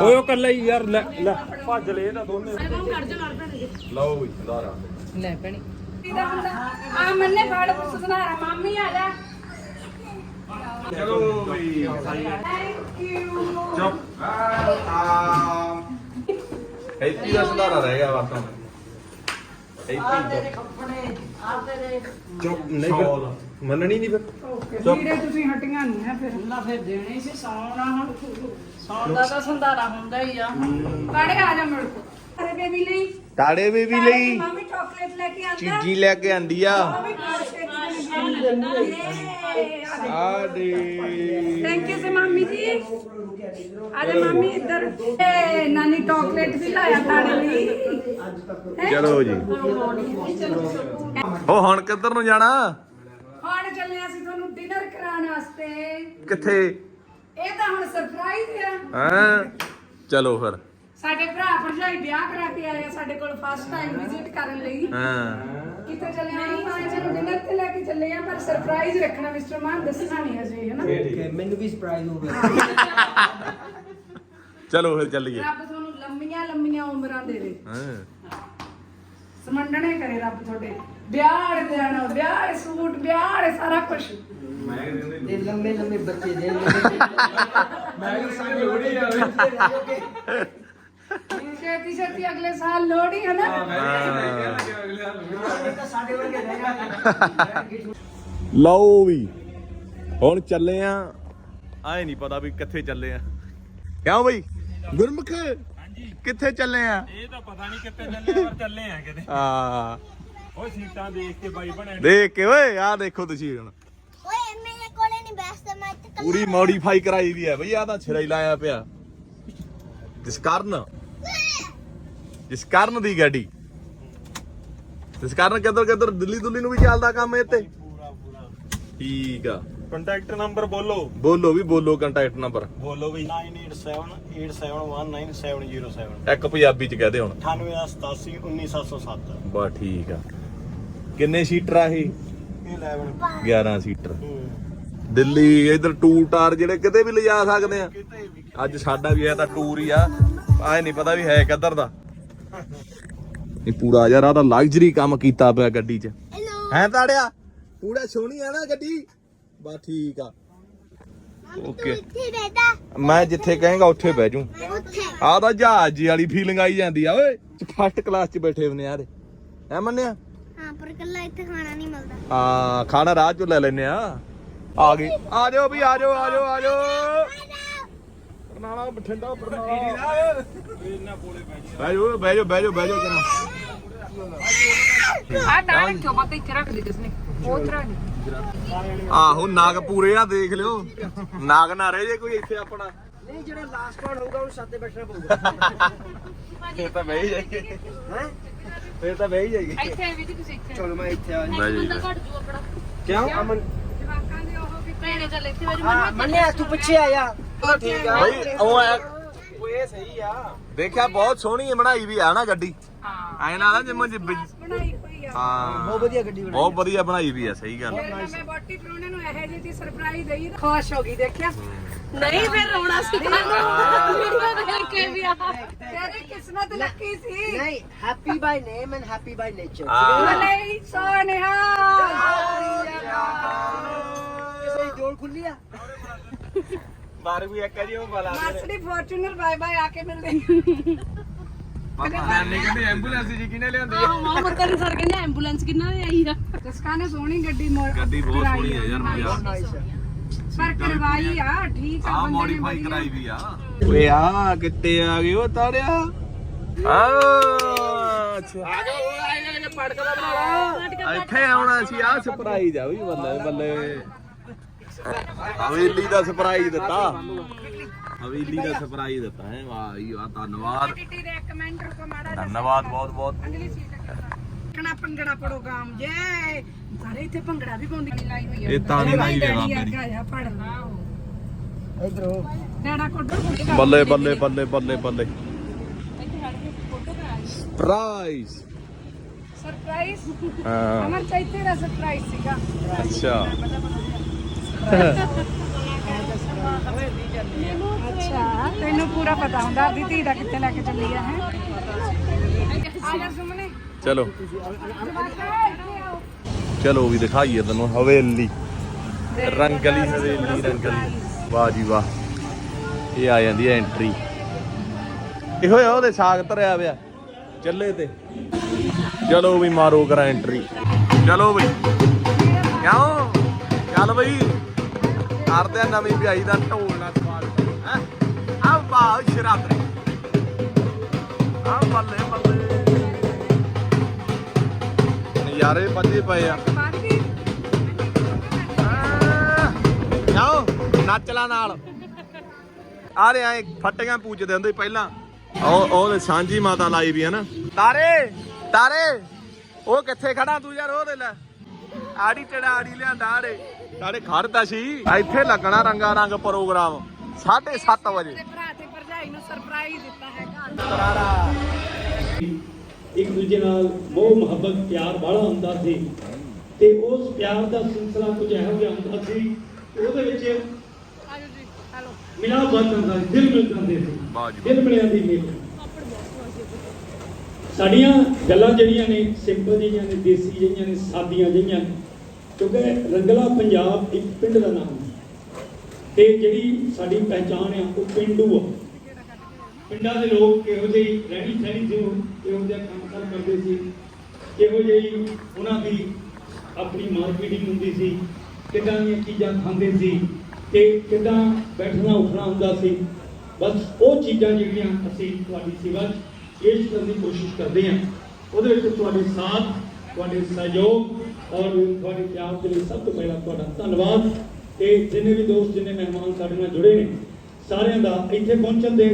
[SPEAKER 3] ਓਏ ਉਹ ਕੱਲਾ ਹੀ ਯਾਰ ਲੈ ਲੈ। ਭੱਜ ਲੈ ਇਹ ਤਾਂ ਦੋਨੇ।
[SPEAKER 1] ਲਓ ਵੀ ਸੰਧਾਰਾ।
[SPEAKER 2] ਆ ਮੰਨੇ ਫੜ ਸੁਧਾਰਾ। ਮਾਮੀ ਆ ਜਾ।
[SPEAKER 1] ਚਲੋ ਵੀ
[SPEAKER 2] ਥੈਂਕ ਯੂ
[SPEAKER 1] ਚੁੱਪ। ਹੈਪੀ ਦਾ ਸੰਧਾਰਾ ਰਹਿ ਗਿਆ ਵਾਤਾਂ
[SPEAKER 5] ਆ ਤੇਰੇ ਕੱਪੜੇ ਆ ਤੇਰੇ
[SPEAKER 1] ਚੁੱਪ ਨਹੀਂ ਮੰਨਣੀ ਨਹੀਂ ਫਿਰ।
[SPEAKER 2] ਵੀਰੇ ਤੁਸੀਂ ਹਟੀਆਂ ਨਹੀਂ ਹੈ ਫਿਰ।
[SPEAKER 5] ਅੱਲਾ ਫਿਰ ਦੇਣੀ ਸੀ ਸੌਣਾ ਹੁਣ। ਸੌਣ ਦਾ ਤਾਂ ਸੰਧਾਰਾ ਹੁੰਦਾ ਹੀ ਆ।
[SPEAKER 2] ਕਾੜੇ ਆ ਜਾ ਮੇਰੇ ਕੋ ਅਰੇ ਬੇਬੀ ਲਈ।
[SPEAKER 1] ਤਾੜੇ ਬੇਬੀ ਲਈ।
[SPEAKER 2] ਮਾਮੀ ਚਾਕਲੇਟ ਲੈ ਕੇ ਆਂਦਾ।
[SPEAKER 1] ਚੀਜੀ ਲੈ ਕੇ ਆਂਦੀ ਆ।
[SPEAKER 2] ਮਾਮੀ
[SPEAKER 1] ਆਡੇ
[SPEAKER 2] ਥੈਂਕ ਯੂ ਸੇ ਮਾਮੀ ਜੀ। ਅਰੇ ਮਾਮੀ ਇੱਧਰ। ਏ ਨਾਨੀ ਚਾਕਲੇਟ ਵੀ ਲਾਇਆ ਤਾੜੇ ਲਈ।
[SPEAKER 1] ਚਲੋ ਜੀ। ਉਹ ਹੁਣ ਕਿੱਧਰ ਨੂੰ ਜਾਣਾ?
[SPEAKER 2] ਹੁਣ ਚੱਲੇ ਅਸੀਂ ਤੁਹਾਨੂੰ ਡਿਨਰ ਕਰਾਉਣ ਵਾਸਤੇ।
[SPEAKER 1] ਕਿੱਥੇ?
[SPEAKER 2] ਇਹ ਤਾਂ ਹੁਣ ਸਰਪ੍ਰਾਈਜ਼ ਆ।
[SPEAKER 1] ਹਾਂ? ਚਲੋ ਫਿਰ।
[SPEAKER 2] ਸਾਡੇ ਭਰਾ ਭਰਜਾਈ ਵਿਆਹ ਕਰਾ ਕੇ ਆਏ ਆ ਸਾਡੇ ਕੋਲ ਫਸਟ ਟਾਈਮ ਵਿਜ਼ਿਟ ਕਰਨ ਲਈ।
[SPEAKER 1] ਹਾਂ।
[SPEAKER 2] ਕਿੱਥੇ ਚੱਲੇ ਆ? ਆਪਾਂ ਚਲੋ ਡਿਨਰ ਤੇ ਲੈ ਕੇ ਚੱਲੇ ਆ ਪਰ ਸਰਪ੍ਰਾਈਜ਼ ਰੱਖਣਾ ਮਿਸਟਰ ਮਾਨ ਦੱਸਣਾ ਨਹੀਂ ਅਜੇ ਹੈ ਨਾ?
[SPEAKER 6] ਮੈਨੂੰ ਵੀ ਸਰਪ੍ਰਾਈਜ਼ ਹੋ ਗਿਆ।
[SPEAKER 1] ਚਲੋ ਫਿਰ ਚੱਲੀਏ।
[SPEAKER 2] ਰੱਬ ਤੁਹਾਨੂੰ ਲੰਮੀਆਂ ਲੰਮੀਆਂ ਉਮਰਾਂ ਦੇਵੇ।
[SPEAKER 1] ਹਾਂ।
[SPEAKER 2] ਸਮੰਡਣੇ ਕਰੇ ਰੱਬ ਤੁਹਾਡੇ। ਵਿਆਹ ਵਾਲੇ ਦੇਣਾ ਵਿਆਹ ਵਾਲੇ ਸੂਟ ਵਿਆਹ ਵਾਲੇ ਸਾਰਾ ਕੁਝ
[SPEAKER 6] ਤੇ ਲੰਮੇ ਲੰਮੇ ਬੱਚੇ ਦੇ। ਮੈਂ ਵੀ ਸਾਡੀ ਹੋੜੀ ਆਵੇ
[SPEAKER 2] ਛੇਤੀ ਛੇਤੀ ਅਗਲੇ ਸਾਲ ਲੋਹੜੀ ਹੈ ਨਾ।
[SPEAKER 1] ਲਓ ਵੀ ਹੁਣ ਚੱਲੇ ਆ। ਆਏ ਨਹੀਂ ਪਤਾ ਵੀ ਕਿੱਥੇ ਚੱਲੇ ਆ। ਕਿਉਂ ਬਈ? ਗੁਰਮੁਖ? ਕਿੱਥੇ ਚੱਲੇ ਆ?
[SPEAKER 3] ਇਹ ਤਾਂ ਪਤਾ ਨਹੀਂ ਕਿੱਥੇ ਚੱਲੇ ਪਰ ਚੱਲੇ ਆ ਕਿਤੇ।
[SPEAKER 1] ਆ
[SPEAKER 3] ਓਏ ਸੀਟਾਂ ਦੇਖ ਕੇ ਬਾਈ ਬਣੇ
[SPEAKER 1] ਦੇਖ ਕੇ ਓਏ ਆ ਦੇਖੋ ਤੁਸੀਂ ਹੁਣ
[SPEAKER 7] ਓਏ ਮੇਰੇ ਕੋਲੇ ਨਹੀਂ ਬੈਸਦਾ ਮੈਂ ਤੇ ਕੱਲਾ
[SPEAKER 1] ਪੂਰੀ ਮੋਡੀਫਾਈ ਕਰਾਈ ਦੀ ਹੈ ਬਈ ਆ ਤਾਂ ਛਿਰਾ ਹੀ ਲਾਇਆ ਪਿਆ ਜਿਸ ਕਾਰਨ ਜਿਸ ਕਾਰਨ ਦੀ ਗੱਡੀ ਜਿਸ ਕਾਰਨ ਕਿੱਧਰ ਕਿੱਧਰ ਦਿੱਲੀ ਦੁੱਲੀ ਨੂੰ ਵੀ ਚੱਲਦਾ ਕੰਮ ਇਹ ਤੇ ਠੀਕ ਆ
[SPEAKER 3] ਕੰਟੈਕਟ ਨੰਬਰ ਬੋਲੋ
[SPEAKER 1] ਬੋਲੋ ਵੀ ਬੋਲੋ ਕੰਟੈਕਟ ਨੰਬਰ
[SPEAKER 3] ਬੋਲੋ ਵੀ
[SPEAKER 8] 9878719707
[SPEAKER 1] ਇੱਕ ਪੰਜਾਬੀ ਚ ਕਹਦੇ ਹੁਣ
[SPEAKER 8] 9887199707
[SPEAKER 1] ਬਾ ਠੀਕ ਆ ਕਿੰਨੇ ਸੀਟਰ ਆ ਇਹ?
[SPEAKER 8] 11
[SPEAKER 1] 11 ਸੀਟਰ। ਦਿੱਲੀ ਇਧਰ ਟੂਰ ਟਾਰ ਜਿਹੜੇ ਕਿਤੇ ਵੀ ਲਿਜਾ ਸਕਦੇ ਆ। ਅੱਜ ਸਾਡਾ ਵੀ ਇਹ ਤਾਂ ਟੂਰ ਹੀ ਆ। ਆਏ ਨਹੀਂ ਪਤਾ ਵੀ ਹੈ ਕਿੱਧਰ ਦਾ। ਇਹ ਪੂਰਾ ਯਾਰ ਆ ਤਾਂ ਲਗਜ਼ਰੀ ਕੰਮ ਕੀਤਾ ਪਿਆ ਗੱਡੀ 'ਚ। ਹੈ ਤਾੜਿਆ? ਪੂਰਾ ਸੋਹਣੀ ਆ ਨਾ ਗੱਡੀ? ਬਾ ਠੀਕ ਆ। ਓਕੇ ਮੈਂ ਜਿੱਥੇ ਕਹੇਗਾ ਉੱਥੇ ਬਹਿ ਜੂ। ਆ ਤਾਂ ਜਹਾਜ਼ ਜੀ ਵਾਲੀ ਫੀਲਿੰਗ ਆਈ ਜਾਂਦੀ ਆ ਓਏ। ਫਸਟ ਕਲਾਸ 'ਚ ਬੈਠੇ ਹੁੰਨੇ ਯਾਰ। ਹੈ ਮੰਨਿਆ?
[SPEAKER 7] ਹਾਂ ਪਰ ਕੱਲਾ ਇੱਥੇ ਖਾਣਾ ਨਹੀਂ ਮਿਲਦਾ।
[SPEAKER 1] ਹਾਂ ਖਾਣਾ ਰਾਹ ਚੋਂ ਲੈ ਲੈਨੇ ਆ ਆ ਗਈ। ਆ ਜਾਓ ਵੀ ਆ ਜਾਓ ਆ ਜਾਓ ਆ ਜਾਓ। ਬਰਨਾਲਾ ਬਠਿੰਡਾ ਬਰਨਾਲਾ ਬਹਿ ਜਾਓ ਬਹਿ ਜਾਓ ਬਹਿ ਜਾਓ ਬਹਿ ਜਾਓ ਕਿੰਨਾ
[SPEAKER 2] ਆ ਨਾ ਰੱਖਿਓ ਮਤ ਇੱਥੇ ਰੱਖ ਦੇ ਕਿਸਨੇ ਉਹ ਤਰ੍ਹਾਂ ਨਹੀਂ।
[SPEAKER 1] ਆਹੋ ਨਾਗ ਪੂਰੇ ਆ ਦੇਖ ਲਿਓ। ਨਾਗ ਨਾ ਰਹੇ ਜੇ ਕੋਈ ਇੱਥੇ ਆਪਣਾ।
[SPEAKER 6] ਨਹੀਂ ਜਿਹੜਾ ਲਾਸਟ ਵਾਰ ਹੋਊਗਾ ਉਹ ਸਾਤੇ ਬੈਠਣਾ ਪਊਗਾ। *laughs*
[SPEAKER 1] ਫੇਰ ਤਾਂ ਬਹਿ ਜਾਈਏ
[SPEAKER 6] ਹੈ?
[SPEAKER 1] ਫੇਰ ਤਾਂ ਬਹਿ ਜਾਈਏ।
[SPEAKER 2] ਇੱਥੇ ਵੀ ਜੀ ਤੁਸੀਂ ਇੱਥੇ।
[SPEAKER 6] ਚਲੋ ਮੈਂ ਇੱਥੇ ਆ
[SPEAKER 1] ਬਹਿ ਜਾਈਏ।
[SPEAKER 4] ਬੰਦਾ ਘਟ ਜੂ ਆਪਣਾ।
[SPEAKER 6] ਕਿਉਂ? ਅਮਨ
[SPEAKER 2] ਜਵਾਕਾਂ ਦੇ ਉਹ ਵੀ
[SPEAKER 4] ਭੈਣੇ ਚੱਲ ਇੱਥੇ ਵਜ
[SPEAKER 6] ਹਾਂ ਮੰਨਿਆ ਤੂੰ ਪਿੱਛੇ ਆ ਜਾ। ਉਹ ਠੀਕ ਆ।
[SPEAKER 1] ਬਈ ਉਹ ਐ
[SPEAKER 6] ਉਹ ਇਹ ਸਹੀ ਆ।
[SPEAKER 1] ਦੇਖਿਆ ਬਹੁਤ ਸੋਹਣੀ ਬਣਾਈ ਵੀ ਆ ਨਾ ਗੱਡੀ।
[SPEAKER 2] ਹਾਂ।
[SPEAKER 1] ਐ ਨਾ ਨਾ ਜਿਵੇਂ ਜਿ-
[SPEAKER 2] ਬਣਾਈ ਹੋਈ ਆ।
[SPEAKER 1] ਹਾਂ।
[SPEAKER 6] ਬਹੁਤ ਵਧੀਆ ਗੱਡੀ ਬਣਾਈ
[SPEAKER 1] ਬਹੁਤ ਵਧੀਆ ਬਣਾਈ ਵੀ ਆ ਸਹੀ ਗੱਲ
[SPEAKER 2] ਫਿਰ ਮੈਂ ਬੋਟੀ ਪਰੋਣੇ ਨੂੰ ਇਹੋ ਜਿਹੀ ਦੀ ਸਰਪ੍ਰਾਈਜ਼ ਦੇਈ ਤਾਂ ਖੁਸ਼ ਹੋ ਗਈ ਦੇਖਿਆ?
[SPEAKER 4] ਨਹੀਂ ਫਿਰ ਰੋਣਾ ਸੀ। ਵੀਡੀਓ ਦੇਖ ਕੇ ਵੀ ਆ
[SPEAKER 2] ਤੇਰੀ ਕਿਸਮਤ ਲੱਕੀ ਸੀ।
[SPEAKER 6] ਨਹੀਂ happy by name and happy by nature
[SPEAKER 1] ਹਾਂ
[SPEAKER 2] ਭਲੇ ਸੋਨਿਹਾ
[SPEAKER 6] ਕਿਸੇ ਦੀ ਜੋੜ ਖੁੱਲੀ ਆ?
[SPEAKER 1] ਬਾਰ ਵੀ ਇੱਕ ਜੀ ਉਹ ਬਲਾ
[SPEAKER 2] ਮਾਸੜੀ ਫੋਰਚੂਨਰ ਬਾਏ ਬਾਏ ਆ ਕੇ ਮਿਲਦੇ
[SPEAKER 1] ਨਾਨੀ ਕਹਿੰਦੀ ਐਂਬੂਲੈਂਸ ਜੀ ਕਿਨੇ ਲਿਆਂਦੀ
[SPEAKER 4] ਆਹ ਮਾਂ ਮਰਕਰੀ ਸਰ ਕਹਿੰਦੇ ਐਂਬੂਲੈਂਸ ਕਿੰਨਾ ਦੇ ਆਈ ਆ?
[SPEAKER 2] ਜਸਕਾ ਨੇ ਸੋਹਣੀ ਗੱਡੀ ਮੋੜ
[SPEAKER 1] ਗੱਡੀ ਬਹੁਤ ਸੋਹਣੀ ਹੈ ਯਾਰ ਮਜ਼ਾ
[SPEAKER 6] ਆ।
[SPEAKER 2] ਪਰ ਕਰਵਾਈ ਆ ਠੀਕ ਆ ਬੰਦੇ ਨੇ
[SPEAKER 1] ਮੋਡੀਫਾਈ
[SPEAKER 2] ਵਧੀਆ।
[SPEAKER 1] ਕਰਾਈ ਵੀ ਆ। ਓਏ ਆ ਕਿੱਤੇ ਆ ਗਏ ਉਹ ਤਾਰਿਆ ਆ ਅੱਛਾ। ਆ ਜਾ ਉਹ ਆਏਗਾ ਜੇ ਪੜਕਦਾ ਬਣਾ ਇੱਥੇ ਆਉਣਾ ਸੀ ਆ ਸਰਪ੍ਰਾਈਜ਼ ਆ ਵੀ ਬੱਲੇ ਬੱਲੇ ਹਵੇਲੀ ਦਾ ਸਰਪ੍ਰਾਈਜ਼ ਦਿੱਤਾ। ਹਵੇਲੀ ਦਾ ਸਰਪ੍ਰਾਈਜ਼ ਦਿੱਤਾ ਹੈ ਵਾਹ ਜੀ ਵਾਹ ਧੰਨਵਾਦ।
[SPEAKER 2] ਟਿੱਟੀ ਦੇ ਕਮੈਂਟ ਰੁਕੋ ਮਾੜਾ ਜਿਹਾ।
[SPEAKER 1] ਧੰਨਵਾਦ ਬਹੁਤ ਬਹੁਤ।
[SPEAKER 2] ਸੀਟ ਕਣਾ ਭੰਗੜਾ ਪੜੋ ਗਾਮ ਜੇ। ਸਾਰੇ ਇੱਥੇ ਭੰਗੜਾ ਵੀ ਪਾਉਂਦੀ। ਲਾਈ ਹੋਈ
[SPEAKER 1] ਇਹ ਤਾਣੀ ਲਾਈ ਦੀ।
[SPEAKER 2] ਅੱਗਾ ਆ ਪੜ
[SPEAKER 6] ਇਧਰ ਹੋ
[SPEAKER 2] ਡੈਡਾ ਕੋਡ
[SPEAKER 1] ਬੱਲੇ ਬੱਲੇ ਬੱਲੇ ਬੱਲੇ ਬੱਲੇ। ਪ੍ਰਾਈਜ਼
[SPEAKER 2] ਸਰਪ੍ਰਾਈਜ਼
[SPEAKER 1] ਹਾਂ।
[SPEAKER 2] ਅਮਰ ਚੈਤੇ ਦਾ ਸਰਪ੍ਰਾਈਜ਼ ਸੀਗਾ।
[SPEAKER 1] ਅੱਛਾ। *laughs*
[SPEAKER 2] ਅੱਛਾ ਤੈਨੂੰ ਪੂਰਾ ਪਤਾ ਹੁੰਦਾ ਆਪਦੀ ਧੀ ਦਾ ਕਿੱਥੇ ਲੈ ਕੇ ਚੱਲੀ ਆ ਹੈ? ਆ ਜਾ ਸੁਮਨੇ।
[SPEAKER 1] ਚਲੋ। ਚਲੋ ਵੀ ਦਿਖਾਈਏ ਤੈਨੂੰ ਹਵੇਲੀ। ਰੰਗਲੀ ਹਵੇਲੀ, ਰੰਗਲੀ। ਵਾਹ ਜੀ ਵਾਹ। ਇਹ ਆ ਜਾਂਦੀ ਹੈ ਐਂਟਰੀ ਇਹੋ ਆ ਉਹਦੇ ਸਾਗ ਧਰਿਆ ਪਿਆ ਚੱਲੇ ਤੇ। ਚਲੋ ਵੀ ਮਾਰੋ ਕਰਾਂ ਐਂਟਰੀ ਚਲੋ ਬਈ ਕਿਉਂ? ਚੱਲ ਬਈ। ਕਰਦੇ ਆ ਨਵੀਂ ਵਿਆਹੀ ਦਾ ਢੋਲ ਨਾਲ ਸਵਾਗਤ ਹੈ? ਆ ਵਾਹ ਸ਼ਰਾਤਰੀ ਆ ਬੱਲੇ। ਨਜ਼ਾਰੇ ਵੱਜੇ ਪਏ ਆ। ਜਾਓ ਨੱਚ ਲਾ ਨਾਲ। ਆ ਰਹੇ ਐ ਫੱਟੀਆਂ ਪੂਜਦੇ ਹੁੰਦੇ ਪਹਿਲਾਂ। ਉਹ ਉਹ ਸਾਂਝੀ ਮਾਤਾ ਲਾਈ ਵੀ ਹੈ ਨਾ। ਤਾਰੇ ਤਾਰੇ ਉਹ ਕਿੱਥੇ ਖੜਾ ਤੂੰ ਯਾਰ ਉਹ ਦੇ ਲੈ। ਆੜੀ ਟੜਾ ਆੜੀ ਲਿਆਂਦਾ ਆੜੇ। ਸਾਡੇ ਘਰ ਦਾ ਸੀ। ਇੱਥੇ ਲੱਗਣਾ ਰੰਗਾ ਰੰਗ ਪ੍ਰੋਗਰਾਮ 7:30 ਵਜੇ।
[SPEAKER 2] ਭਰਾ ਤੇ ਭਰਜਾਈ ਨੂੰ ਸਰਪ੍ਰਾਈਜ਼ ਦਿੱਤਾ ਹੈਗਾ।
[SPEAKER 3] ਇੱਕ ਦੂਜੇ ਨਾਲ ਮੋਹ ਮੁਹੱਬਤ ਪਿਆਰ ਬਾਹਲਾ ਹੁੰਦਾ ਸੀ। ਤੇ ਉਸ ਪਿਆਰ ਦਾ ਸਿਲਸਿਲਾ ਕੁਝ ਇਹੋ ਜਿਹਾ ਹੁੰਦਾ ਸੀ ਉਹਦੇ ਵਿੱਚ
[SPEAKER 2] ਆਜੋ ਜੀ ਹੈਲੋ।
[SPEAKER 3] ਮਿਲਾਪ ਵੱਧ ਜਾਂਦਾ ਸੀ ਦਿਲ ਮਿਲ ਜਾਂਦੇ ਸੀ। ਦਿਲ ਮਿਲਿਆ ਦੀ ਮੇਲ ਸਾਡੀਆਂ ਗੱਲਾਂ ਜਿਹੜੀਆਂ ਨੇ ਸਿੰਪਲ ਜਿਹੀਆਂ ਨੇ ਦੇਸੀ ਜਿਹੀਆਂ ਨੇ ਸਾਦੀਆਂ ਜਿਹੀਆਂ ਨੇ ਕਿਉਂਕਿ ਰੰਗਲਾ ਪੰਜਾਬ ਇੱਕ ਪਿੰਡ ਦਾ ਨਾਮ ਹੈ। ਤੇ ਜਿਹੜੀ ਸਾਡੀ ਪਹਿਚਾਣ ਆ ਉਹ ਪਿੰਡੂ ਆ। ਪਿੰਡਾਂ ਦੇ ਲੋਕ ਕਿਹੋ ਜਿਹੀ ਰਹਿਣੀ ਸਹਿਣੀ ਸੀ ਉਹ, ਕਿਹੋ ਜਿਹਾ ਕੰਮ ਕਾਰ ਕਰਦੇ ਸੀ ਕਿਹੋ ਜਿਹੀ ਉਹਨਾਂ ਦੀ ਆਪਣੀ ਮਾਰਕੀਟਿੰਗ ਹੁੰਦੀ ਸੀ ਕਿੱਦਾਂ ਦੀਆਂ ਚੀਜ਼ਾਂ ਖਾਂਦੇ ਸੀ ਤੇ ਕਿੱਦਾਂ ਬੈਠਣਾ ਉੱਠਣਾ ਹੁੰਦਾ ਸੀ। ਬਸ ਉਹ ਚੀਜ਼ਾਂ ਜਿਹੜੀਆਂ ਅਸੀਂ ਤੁਹਾਡੀ ਸੇਵਾ 'ਚ ਪੇਸ਼ ਕਰਨ ਦੀ ਕੋਸ਼ਿਸ਼ ਕਰਦੇ ਹਾਂ। ਉਹਦੇ ਵਿੱਚ ਤੁਹਾਡੇ ਸਾਥ ਤੁਹਾਡੇ ਸਹਿਯੋਗ ਔਰ ਤੁਹਾਡੇ ਪਿਆਰ ਦੇ ਲਈ ਸਭ ਤੋਂ ਪਹਿਲਾਂ ਤੁਹਾਡਾ ਧੰਨਵਾਦ ਤੇ ਜਿੰਨੇ ਵੀ ਦੋਸਤ ਜਿੰਨੇ ਮਹਿਮਾਨ ਸਾਡੇ ਨਾਲ ਜੁੜੇ ਨੇ ਸਾਰਿਆਂ ਦਾ ਇੱਥੇ ਪਹੁੰਚਣ ਦੇ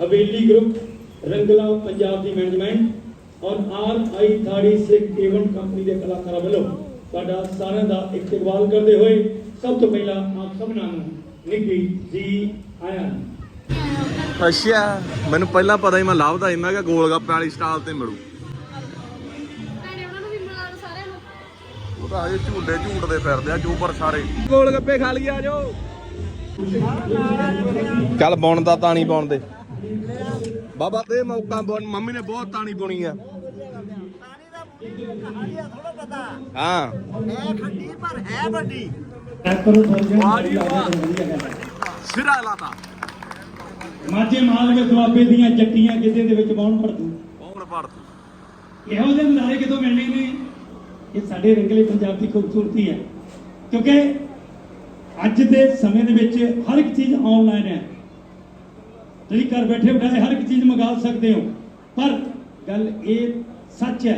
[SPEAKER 3] ਹਵੇਲੀ ਗਰੁੱਪ ਰੰਗਲਾ ਪੰਜਾਬ ਦੀ ਮੈਨੇਜਮੈਂਟ ਔਰ ਆਰ ਆਈ 36 ਏਵਨ ਕੰਪਨੀ ਦੇ ਕਲਾਕਾਰਾਂ ਵੱਲੋਂ ਤੁਹਾਡਾ ਸਾਰਿਆਂ ਦਾ ਇਸਤਕਬਾਲ ਕਰਦੇ ਹੋਏ ਸਭ ਤੋਂ ਪਹਿਲਾਂ ਆਪ ਸਭਨਾਂ ਨੂੰ ਨਿੱਘੀ ਜੀ ਆਇਆਂ
[SPEAKER 1] ਅੱਛਾ ਮੈਨੂੰ ਪਹਿਲਾਂ ਪਤਾ ਹੀ ਮੈਂ ਲੱਭਦਾ ਸੀ ਮੈਂ ਕਿਹਾ ਗੋਲ ਗੱਪੇ ਵਾਲੀ ਸਟਾਲ ਤੇ ਮਿਲੂ।
[SPEAKER 4] ਭੈਣੇ ਉਹਨਾਂ ਨੂੰ ਵੀ ਮਿਲਾ ਲਓ ਸਾਰਿਆਂ ਨੂੰ।
[SPEAKER 1] ਉਹ ਤਾਂ ਅਜੇ ਝੂਡੇ ਝੂਟਦੇ ਫਿਰਦੇ ਆ ਜੋ ਪਰ ਸਾਰੇ। ਗੋਲ ਗੱਪੇ ਖਾ ਲਈ ਆ ਜਾਓ। ਚੱਲ ਬੁਣ ਦਾ ਤਾਣੀ ਬੁਣ ਦੇ ਬਾਬਾ ਤੇ ਮੌਕਾ ਬੁਣ ਮੰਮੀ ਨੇ ਬਹੁਤ ਤਾਣੀ ਬੁਣੀ ਆ। ਹਾਂ।
[SPEAKER 6] ਇਹ ਖੱਡੀ ਪਰ ਹੈ ਵੱਡੀ
[SPEAKER 3] ਸਰਜਨ
[SPEAKER 1] ਵਾਹ। ਸਿਰਾ ਲਾਤਾ।
[SPEAKER 3] ਮਾਝੇ ਮਾਲ ਵਿੱਚ ਦੁਆਬੇ ਦੀਆਂ ਜੱਟੀਆਂ ਕਿਤੇ ਦੇ ਵਿੱਚ ਬਾਉਣ ਪੜਦੂ
[SPEAKER 1] ਕੌਣ ਪੜ ਤੂੰ।
[SPEAKER 3] ਇਹੋ ਜਿਹੇ ਨਜ਼ਾਰੇ ਕਿਤੋਂ ਮਿਲਣੇ ਨੇ? ਇਹ ਸਾਡੇ ਰੰਗਲੇ ਪੰਜਾਬ ਦੀ ਖੂਬਸੂਰਤੀ ਹੈ। ਕਿਉਂਕਿ ਅੱਜ ਦੇ ਸਮੇਂ ਦੇ ਵਿੱਚ ਹਰ ਇੱਕ ਚੀਜ਼ ਆਨਲਾਈਨ ਹੈ। ਤੁਸੀਂ ਘਰ ਬੈਠੇ ਬਿਠਾਏ ਹਰ ਇੱਕ ਚੀਜ਼ ਮੰਗਾ ਸਕਦੇ ਹੋ। ਪਰ ਗੱਲ ਇਹ ਸੱਚ ਹੈ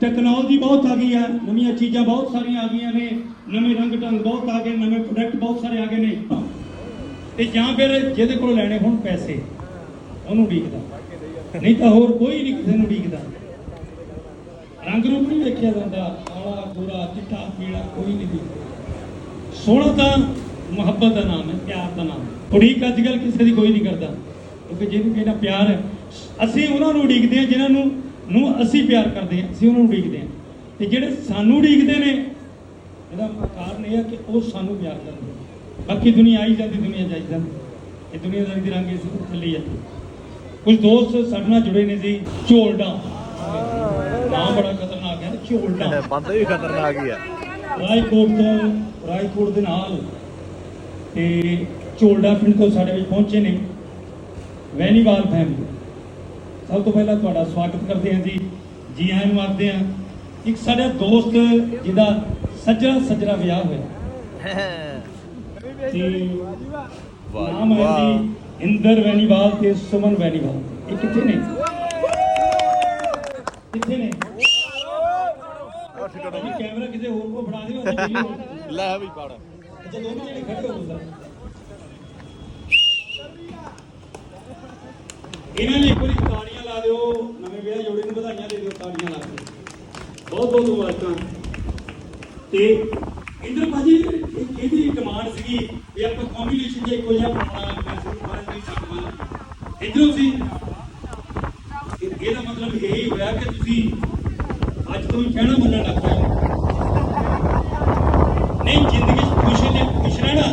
[SPEAKER 3] ਟੈਕਨੋਲੋਜੀ ਬਹੁਤ ਆ ਗਈ ਹੈ ਨਵੀਆਂ ਚੀਜ਼ਾਂ ਬਹੁਤ ਸਾਰੀਆਂ ਆ ਗਈਆਂ ਨੇ, ਨਵੇਂ ਰੰਗ ਢੰਗ ਬਹੁਤ ਆ ਗਏ, ਨਵੇਂ ਪ੍ਰੋਡਕਟ ਬਹੁਤ ਸਾਰੇ ਆ ਗਏ ਨੇ। ਤੇ ਜਾਂ ਫਿਰ ਜਿਹਦੇ ਕੋਲ ਲੈਣੇ ਹੋਣ ਪੈਸੇ, ਉਹਨੂੰ ਉਡੀਕਦਾ। ਨਹੀਂ ਤਾਂ ਹੋਰ ਕੋਈ ਨਹੀਂ ਕਿਸੇ ਨੂੰ ਉਡੀਕਦਾ। ਰੰਗ ਰੂਪ ਨਹੀਂ ਦੇਖਿਆ ਜਾਂਦਾ ਆਲਾ ਗੋਰਾ, ਚਿੱਟਾ, ਪੀਲਾ, ਕੋਈ ਨਹੀਂ ਦਿਖਦਾ। ਸੋਹਣਾ ਤਾਂ ਮੁਹੱਬਤ ਦਾ ਨਾਮ ਹੈ, ਪਿਆਰ ਦਾ ਨਾਮ ਹੈ। ਉਡੀਕ ਅੱਜ ਕੱਲ ਕਿਸੇ ਦੀ ਕੋਈ ਨਹੀਂ ਕਰਦਾ। ਕਿਉਂਕਿ ਜਿਹਨੂੰ ਕਹਿੰਦਾ ਪਿਆਰ ਹੈ ਅਸੀਂ ਉਹਨਾਂ ਨੂੰ ਉਡੀਕਦੇ ਹਾਂ ਜਿਨ੍ਹਾਂ ਨੂੰ ਨੂੰ ਅਸੀਂ ਪਿਆਰ ਕਰਦੇ ਹਾਂ ਅਸੀਂ ਉਹਨਾਂ ਨੂੰ ਉਡੀਕਦੇ ਹਾਂ। ਤੇ ਜਿਹੜੇ ਸਾਨੂੰ ਉਡੀਕਦੇ ਨੇ ਇਹਦਾ ਕਾਰਨ ਇਹ ਹੈ ਕਿ ਉਹ ਸਾਨੂੰ ਪਿਆਰ ਕਰਦੇ। ਬਾਕੀ ਦੁਨੀਆ ਆਈ ਜਾਂਦੀ ਦੁਨੀਆ ਜਾਈ ਜਾਂਦੀ। ਇਹ ਦੁਨੀਆਦਾਰੀ ਦੀ ਰੰਗ ਇਸ ਚੱਲੀ ਜਾਂਦੀ ਕੁਝ ਦੋਸਤ ਸਾਡੇ ਨਾਲ ਜੁੜੇ ਨੇ ਜੀ ਝੋਲਡਾ। ਨਾਮ ਬੜਾ ਖਤਰਨਾਕ ਹੈ ਝੋਲਡਾ।
[SPEAKER 1] ਬੰਦ ਵੀ ਖਤਰਨਾਕ ਹੀ ਆ।
[SPEAKER 3] ਰਾਏਕੋਟ ਤੋਂ ਰਾਏਕੋਟ ਦੇ ਨਾਲ। ਤੇ ਝੋਲਡਾ ਪਿੰਡ ਤੋਂ ਸਾਡੇ ਵਿੱਚ ਪਹੁੰਚੇ ਨੇ। ਵੈਨੀਵਾਲ ਫੈਮਿਲੀ ਸਭ ਤੋਂ ਪਹਿਲਾਂ ਤੁਹਾਡਾ ਸਵਾਗਤ ਕਰਦੇ ਹਾਂ ਜੀ। ਜੀ ਆਇਆਂ ਨੂੰ ਆਖਦੇ ਹਾਂ ਇੱਕ ਸਾਡਾ ਦੋਸਤ ਜਿਹਦਾ ਸੱਜਰਾ ਸੱਜਰਾ ਵਿਆਹ ਹੋਇਆ। ਤੇ ਨਾਮ ਹੈ ਜੀ ਇੰਦਰ ਵੈਨੀਵਾਲ ਤੇ ਸੁਮਨ ਵੈਨੀਵਾਲ। ਇਹ ਕਿੱਥੇ ਨੇ? ਕਿੱਥੇ ਨੇ? ਕੈਮਰਾ ਕਿਸੇ ਹੋਰ ਕੋ ਫੜਾ ਦਿਓ।
[SPEAKER 1] ਲੈ ਵੀ ਪੜ।
[SPEAKER 3] ਅੱਛਾ ਦੋਨੋਂ ਜਿਹੜੇ ਖੜੇ ਹੋ ਗਏ ਇਹਨਾਂ ਨੇ ਇੱਕ ਵਾਰੀ ਤਾੜੀਆਂ ਲਾ ਦਿਓ, ਨਵੇਂ ਵਿਆਹ ਜੋੜੇ ਨੂੰ ਵਧਾਈਆਂ ਦੇ ਦਿਓ, ਤਾੜੀਆਂ ਲਾ ਕੇ ਬਹੁਤ ਬਹੁਤ ਮੁਬਾਰਕਾਂ। ਤੇ ਇੰਦਰ ਭਾਜੀ ਇਹਦੀ ਡਿਮਾਂਡ ਸੀਗੀ ਵੀ ਆਪਾਂ ਕੰਬੀਨੇਸ਼ਨ ਜੇ ਇੱਕੋ ਜਿਹਾ ਬਣਾਉਣਾ ਵੈਸੇ ਮਹਾਰਾਜ ਦੀ ਸੰਗਤ ਇਧਰੋਂ ਸੀ ਇਹਦਾ ਮਤਲਬ ਇਹ ਹੀ ਹੋਇਆ ਕਿ ਤੁਸੀਂ ਅੱਜ ਤੋਂ ਹੀ ਕਹਿਣਾ ਮੰਨਣ ਲੱਗ ਪਏ ਨਹੀਂ, ਜ਼ਿੰਦਗੀ 'ਚ ਖੁਸ਼ ਨੇ ਖੁਸ਼ ਰਹਿਣਾ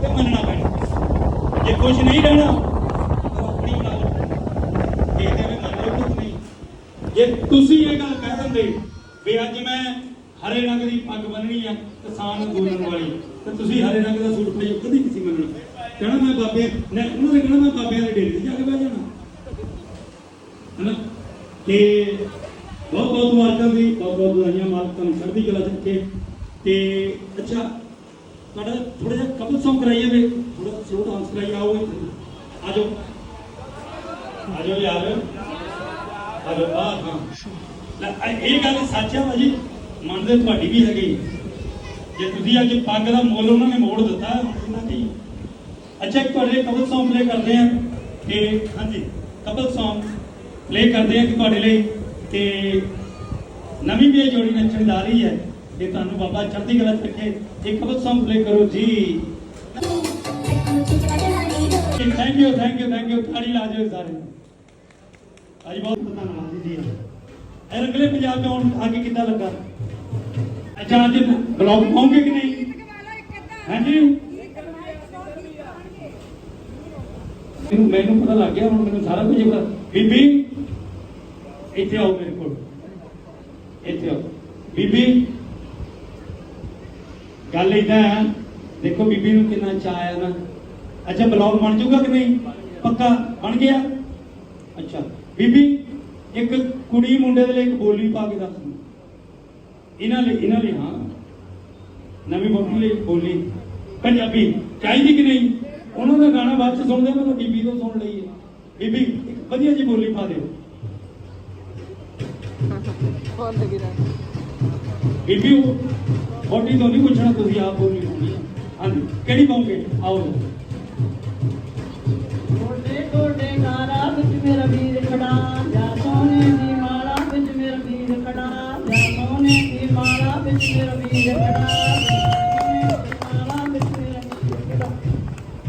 [SPEAKER 3] ਤੇ ਮੰਨਣਾ ਪੈਣਾ। ਜੇ ਖੁਸ਼ ਨਹੀਂ ਰਹਿਣਾ ਤਾਂ ਆਪਣੀ ਬਣਾ ਲਓ ਇਹ ਤੇ ਵੀ ਮੰਨ ਲਓ ਕਿ ਨਹੀਂ ਜੇ ਤੁਸੀਂ ਇਹ ਗੱਲ ਕਹਿ ਦਿੰਦੇ ਵੀ ਅੱਜ ਮੈਂ ਹਰੇ ਰੰਗ ਦੀ ਪੱਗ ਬੰਨਣੀ ਆ ਕਿਸਾਨ ਅੰਦੋਲਨ ਵਾਲੀ, ਤੇ ਤੁਸੀਂ ਹਰੇ ਰੰਗ ਦਾ ਸੂਟ ਪਾਈਓ ਕਦੀ ਕਿਸੇ ਮੰਨਣਾ ਕਹਿਣਾ ਮੈਂ ਬਾਬੇ ਨੇ ਉਹਨਾਂ ਨੇ ਕਹਿਣਾ ਮੈਂ ਬਾਬਿਆਂ ਦੇ ਡੇਰੇ ਤੇ ਜਾ ਕੇ ਬਹਿ ਜਾਣਾ। ਹਨਾ? ਤੇ ਬਹੁਤ ਬਹੁਤ ਮੁਬਾਰਕਾਂ ਦੀ ਬਹੁਤ ਬਹੁਤ ਵਧਾਈਆਂ ਮਾਲਕ ਤੁਹਾਨੂੰ ਚੜ੍ਹਦੀ ਕਲਾ ਚੱਕੇ ਤੇ ਅੱਛਾ, ਤੁਹਾਡਾ ਥੋੜਾ ਜਿਹਾ ਕਪਲ Song ਕਰਾਈਏ ਵੇ ਥੋੜਾ ਸਲੋ ਡਾਂਸ ਕਰਾਈਏ, ਆਓ ਇੱਥੇ। ਆ ਜਾਓ। ਆ ਜਾਓ ਯਾਰ। ਆ ਜਾਓ ਆ ਹਾਂ ਇਹ- ਇਹ ਗੱਲ ਸੱਚ ਹੈ ਭਾਜੀ। ਮੰਨਦੇ ਤੁਹਾਡੀ ਵੀ ਹੈਗੀ। ਜੇ ਤੁਸੀਂ ਅੱਜ ਪੱਗ ਦਾ ਮੁੱਲ ਉਹਨਾਂ ਨੇ ਮੋੜ ਦਿੱਤਾ ਇਹਨਾਂ ਦੀ ਅੱਛਾ ਤੁਹਾਡੇ ਕਪਲ Song ਪਲੇ ਕਰਦੇ ਆ ਕਿ ਹਾਂਜੀ ਕਪਲ Song ਪਲੇ ਕਰਦੇ ਆ ਕਿ ਤੁਹਾਡੇ ਲਈ ਤੇ ਨਵੀਂ ਵੀ ਇਹ ਜੋੜੀ ਨੱਚਣ ਜਾ ਰਹੀ ਹੈ। ਤੇ ਤੁਹਾਨੂੰ ਬਾਬਾ ਚੜ੍ਹਦੀ ਕਲਾ ਚ ਰੱਖੇ। ਇੱਕ ਕਪਲ Song ਪਲੇ ਕਰੋ ਜੀ। Thank you thank you thank you ਤਾੜੀ ਲਾ ਦਿਓ ਸਾਰੇ। ਅੱਜ ਬਹੁਤ ਧੰਨਵਾਦ ਜੀ ਇਹ ਰੰਗਲੇ ਪੰਜਾਬ ਤੋਂ ਆਉਣ ਕਿੱਦਾਂ ਲੱਗਾ? ਅੱਛਾ ਅੱਜ ਬਲੌਗ ਪਾਉਂਗੇ ਕਿ ਨਹੀਂ? ਹਾਂਜੀ। ਮੈਨੂੰ ਮੈਨੂੰ ਪਤਾ ਲੱਗ ਗਿਆ, ਹੁਣ ਮੈਨੂੰ ਸਾਰਾ ਕੁਝ ਪਤਾ। ਬੀਬੀ, ਇੱਥੇ ਆਓ ਮੇਰੇ ਕੋਲ। ਇੱਥੇ ਆਓ। ਬੀਬੀ, ਗੱਲ ਇਦਾਂ ਹੈ, ਦੇਖੋ ਬੀਬੀ ਨੂੰ ਕਿੰਨਾ ਚਾਅ ਆਇਆ ਨਾ। ਅੱਛਾ, ਬਲੌਗ ਬਣ ਜਾਊਗਾ ਕਿ ਨਹੀਂ? ਪੱਕਾ? ਬਣ ਗਿਆ? ਅੱਛਾ। ਬੀਬੀ, ਇੱਕ ਕੁੜੀ ਮੁੰਡੇ ਦੇ ਲਈ ਇੱਕ ਬੋਲੀ ਪਾ ਕੇ ਦੱਸ ਇਹਨਾਂ ਲਈ ਇਹਨਾਂ ਲਈ ਹਾਂ। ਨਵੀਂ ਬੋਲੀ ਲਈ ਬੋਲੀ। ਪੰਜਾਬੀ, ਚਾਹੀਦੀ ਕਿ ਨਹੀਂ? ਉਹਨਾਂ ਦਾ ਗਾਣਾ ਬਾਅਦ ਚ ਸੁਣਦੇ ਮੈਂ ਬੀਬੀ ਤੋਂ ਸੁਣ ਲਈ ਹੈ ਬੀਬੀ, ਇੱਕ ਵਧੀਆ ਜੀ ਬੋਲੀ ਪਾ ਦਿਓ। ਬੀਬੀ, ਉਹ ਬੋਡੀ ਤੋਂ ਨਹੀਂ ਪੁੱਛਣਾ, ਤੁਸੀਂ ਆਪ ਬੋਲੀ ਪਾਉਣੀ ਹਾਂਜੀ, ਕਿਹੜੀ ਪਾਉਂਗੇ ਆਓ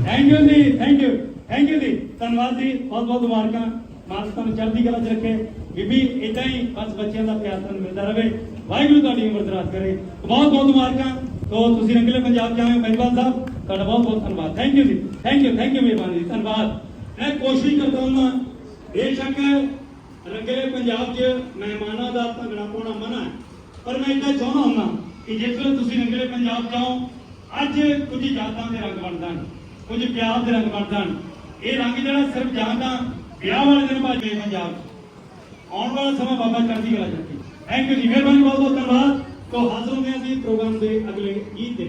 [SPEAKER 3] ਥੈਂਕ ਯੂ ਜੀ ਥੈਂਕ ਯੂ ਥੈਂਕ ਯੂ ਜੀ ਧੰਨਵਾਦ ਜੀ। ਬਹੁਤ ਬਹੁਤ ਮੁਬਾਰਕਾਂ। ਮਾਲਕ ਤੁਹਾਨੂੰ ਚੜ੍ਹਦੀ ਕਲਾ ਚ ਰੱਖੇ। ਬੀਬੀ ਇਦਾਂ ਹੀ ਬਸ ਬੱਚਿਆਂ ਦਾ ਪਿਆਰ ਤੁਹਾਨੂੰ ਮਿਲਦਾ ਰਹੇ। ਵਾਹਿਗੁਰੂ ਤੁਹਾਡੀ ਉਮਰ ਦਰਾਜ਼ ਕਰੇ। ਬਹੁਤ ਬਹੁਤ ਮੁਬਾਰਕਾਂ। ਤੋਂ ਤੁਸੀਂ ਰੰਗਲੇ ਪੰਜਾਬ ਚ ਆਏ ਹੋ ਮਹਿਰਬਾਨ ਸਾਹਿਬ। ਤੁਹਾਡਾ ਬਹੁਤ ਬਹੁਤ ਧੰਨਵਾਦ। ਥੈਂਕ ਯੂ ਜੀ ਥੈਂਕ ਯੂ ਥੈਂਕ ਯੂ ਮਿਹਰਬਾਨੀ ਜੀ। ਧੰਨਵਾਦ। ਮੈਂ ਕੋਸ਼ਿਸ਼ ਕਰਦਾ ਹਾਂ ਬੇਸ਼ੱਕ ਰੰਗਲੇ ਪੰਜਾਬ 'ਚ ਮਹਿਮਾਨਾਂ ਦਾ ਭੰਗੜਾ ਪਾਉਣਾ ਮਨਾ ਹੈ। ਪਰ ਮੈਂ ਇੱਦਾਂ ਚਾਹੁੰਦਾ ਹੁੰਦਾ ਕਿ ਜਿਸ ਵੇਲੇ ਤੁਸੀਂ ਰੰਗਲੇ ਪੰਜਾਬ ਜਾਓ, ਅੱਜ ਕੁਝ ਯਾਦਾਂ ਦੇ ਰੰਗ ਬਣ ਜਾਣ ਕੁਝ ਪਿਆਰ ਦੇ ਰੰਗ ਬਣ ਜਾਣ ਇਹ ਰੰਗ ਜਿਹੜਾ ਸਿਰਫ ਜਾਂ ਵਿਆਹ ਵਾਲੇ ਦਿਨ ਭਾਜੇ ਪੰਜਾਬ 'ਚ। ਆਉਣ ਵਾਲਾ ਸਮਾਂ ਬਾਬਾ ਚੜ੍ਹਦੀ ਕਲਾ ਚ ਥੈਂਕ ਯੂ ਜੀ। ਮਿਹਰਬਾਨੀ ਬਹੁਤ ਬਹੁਤ ਧੰਨਵਾਦ। ਤੋਂ ਹਾਜ਼ਰ ਹੁੰਦੇ ਹਾਂ ਜੀ ਪ੍ਰੋਗਰਾਮ ਦੇ ਅਗਲੇ ਗੀਤ ਦੇ